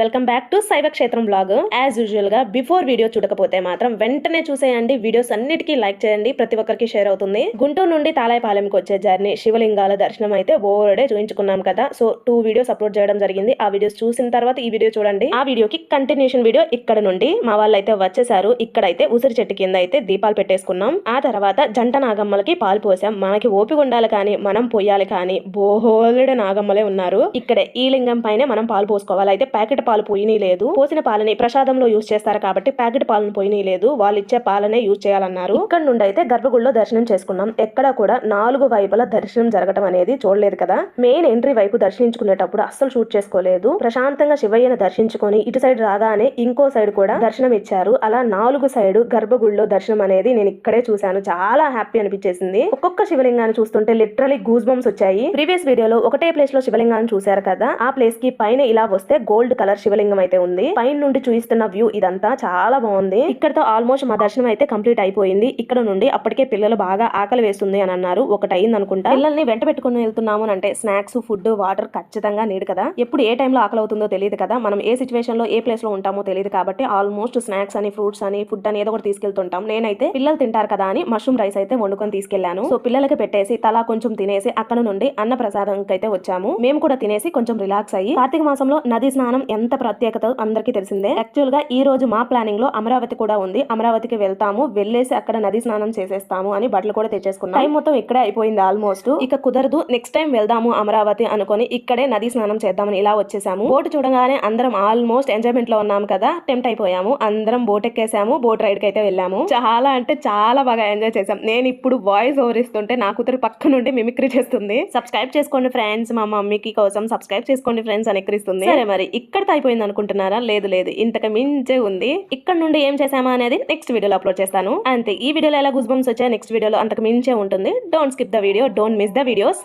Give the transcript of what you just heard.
Welcome back to శైవ క్షేత్రం blog as యూజువల్గా బిఫోర్ వీడియో చూడకపోతే మాత్రం వెంటనే చూసేయండి. వీడియోస్ అన్నిటికీ లైక్ చేయండి. ప్రతి ఒక్కరికి షేర్ అవుతుంది. గుంటూరు నుండి తాలాయపాలెంకి వచ్చే జర్నీ శివలింగాల దర్శనం అయితే ఓవర్డే చూపించుకున్నాం కదా. సో టూ వీడియోస్ అప్లోడ్ చేయడం జరిగింది. ఆ వీడియోస్ చూసిన తర్వాత ఈ వీడియో చూడండి. ఆ వీడియోకి కంటిన్యూషన్ వీడియో ఇక్కడ నుండి మా వాళ్ళు అయితే వచ్చేసారు. ఇక్కడైతే ఉసిరి చెట్టు కింద అయితే దీపాలు పెట్టేసుకున్నాం. ఆ తర్వాత జంట నాగమ్మలకి పాలు పోసాం. మనకి ఓపిక ఉండాలి కానీ మనం పోయాలి కానీ బోహోలుడే నాగమ్మలే ఉన్నారు. ఇక్కడే ఈ లింగం పైనే మనం పాలు పోసుకోవాలి. అయితే ప్యాకెట్ పాలు పోయినీ లేదు. పోసిన పాలని ప్రసాదంలో యూజ్ చేస్తారు కాబట్టి ప్యాకెట్ పాలను పోయినీ లేదు. వాళ్ళు ఇచ్చే పాలనే యూజ్ చేయాలన్నారు. ఇక్కడ నుండి అయితే గర్భగుడిలో దర్శనం చేసుకున్నాం. ఎక్కడ కూడా నాలుగు వైపుల దర్శనం జరగడం అనేది చూడలేదు కదా. మెయిన్ ఎంట్రీ వైపు దర్శించుకునేటప్పుడు అస్సలు షూట్ చేసుకోలేదు. ప్రశాంతంగా శివయ్యను దర్శించుకొని ఇటు సైడ్ రాగానే ఇంకో సైడ్ కూడా దర్శనం ఇచ్చారు. అలా నాలుగు సైడ్ గర్భగుడిలో దర్శనం అనేది నేను ఇక్కడే చూశాను. చాలా హ్యాపీ అనిపించేసింది. ఒక్కొక్క శివలింగాన్ని చూస్తుంటే లిటరలీ గూజ్ బంప్స్ వచ్చాయి. ప్రీవియస్ వీడియోలో ఒకటే ప్లేస్లో శివలింగాన్ని చూశారు కదా. ఆ ప్లేస్కి పైన ఇలా వస్తే గోల్డ్ కలర్ శివలింగం అయితే ఉంది. పైన నుండి చూపిస్తున్న వ్యూ ఇదంతా చాలా బాగుంది. ఇక్కడతో ఆల్మోస్ట్ మా దర్శనం అయితే కంప్లీట్ అయిపోయింది. ఇక్కడ నుండి అప్పటికే పిల్లలు బాగా ఆకలి వేస్తుంది అని అన్నారు. ఒకటి అయింది అనుకుంటా పిల్లల్ని వెంట పెట్టుకుని వెళ్తున్నాము అంటే స్నాక్స్ ఫుడ్ వాటర్ ఖచ్చితంగా నీడు కదా. ఎప్పుడు ఏ టైంలో ఆకలి అవుతుందో తెలియదు కదా. మనం ఏ సిచువేషన్లో ఏ ప్లేస్లో ఉంటామో తెలియదు కాబట్టి ఆల్మోస్ట్ స్నాక్స్ అని ఫ్రూట్స్ అని ఫుడ్ అని ఏదో ఒకటి తీసుకెళ్తుంటాం. నేనైతే పిల్లలు తింటారు కదా అని మష్రూమ్ రైస్ అయితే వండుకొని తీసుకెళ్ళాను సో పిల్లలకి పెట్టేసి తలా కొంచెం తినేసి అక్కడ నుండి అన్న ప్రసాదం అయితే వచ్చాము. మేము కూడా తినేసి కొంచెం రిలాక్స్ అయ్యి కార్తీక మాసంలో నది స్నానం ఎంత ప్రత్యేకత అందరికీ తెలిసిందే. యాక్చువల్గా ఈ రోజు మా ప్లానింగ్లో అమరావతి కూడా ఉంది. అమరావతికి వెళ్తాము. వెళ్ళేసి అక్కడ నది స్నానం చేసేస్తాము అని బట్టలు కూడా తెచ్చేసుకున్నాం. టైం మొత్తం ఇక్కడే అయిపోయింది ఆల్మోస్ట్. ఇక కుదరదు. నెక్స్ట్ టైం వెళ్దాము అమరావతి అనుకొని ఇక్కడే నది స్నానం చేద్దామని ఇలా వచ్చేసాము. బోటు చూడగానే అందరం ఆల్మోస్ట్ ఎంజాయ్మెంట్లో ఉన్నాము కదా. టెంప్ట్ అయిపోయాము. అందరం బోట్ ఎక్కేసాము. బోట్ రైడ్కి అయితే వెళ్ళాము. చాలా అంటే చాలా బాగా ఎంజాయ్ చేసాం నేను ఇప్పుడు వాయిస్ ఓవర్ ఇస్తుంటే నా కూతురు పక్క నుండి మిమిక్రీ చేస్తుంది. సబ్స్క్రైబ్ చేసుకోండి ఫ్రెండ్స్. మా మమ్మీకి కోసం సబ్స్క్రైబ్ చేసుకోండి ఫ్రెండ్స్ అని ఎక్కిరిస్తుంది. సరే మరి ఇక్కడతో అయిపోయింది అనుకుంటున్నారా? లేదు లేదు. ఇంతకు మించే ఉంది. ఇక్కడ నుండి ఏం చేసామా అనేది నెక్స్ట్ వీడియోలో అప్లోడ్ చేస్తాను. అంతే. ఈ వీడియోలో ఎలా గుజ్బమ్స్ వచ్చాయి నెక్స్ట్ వీడియోలో అంతకు మించే ఉంటుంది. Don't skip the video don't miss the videos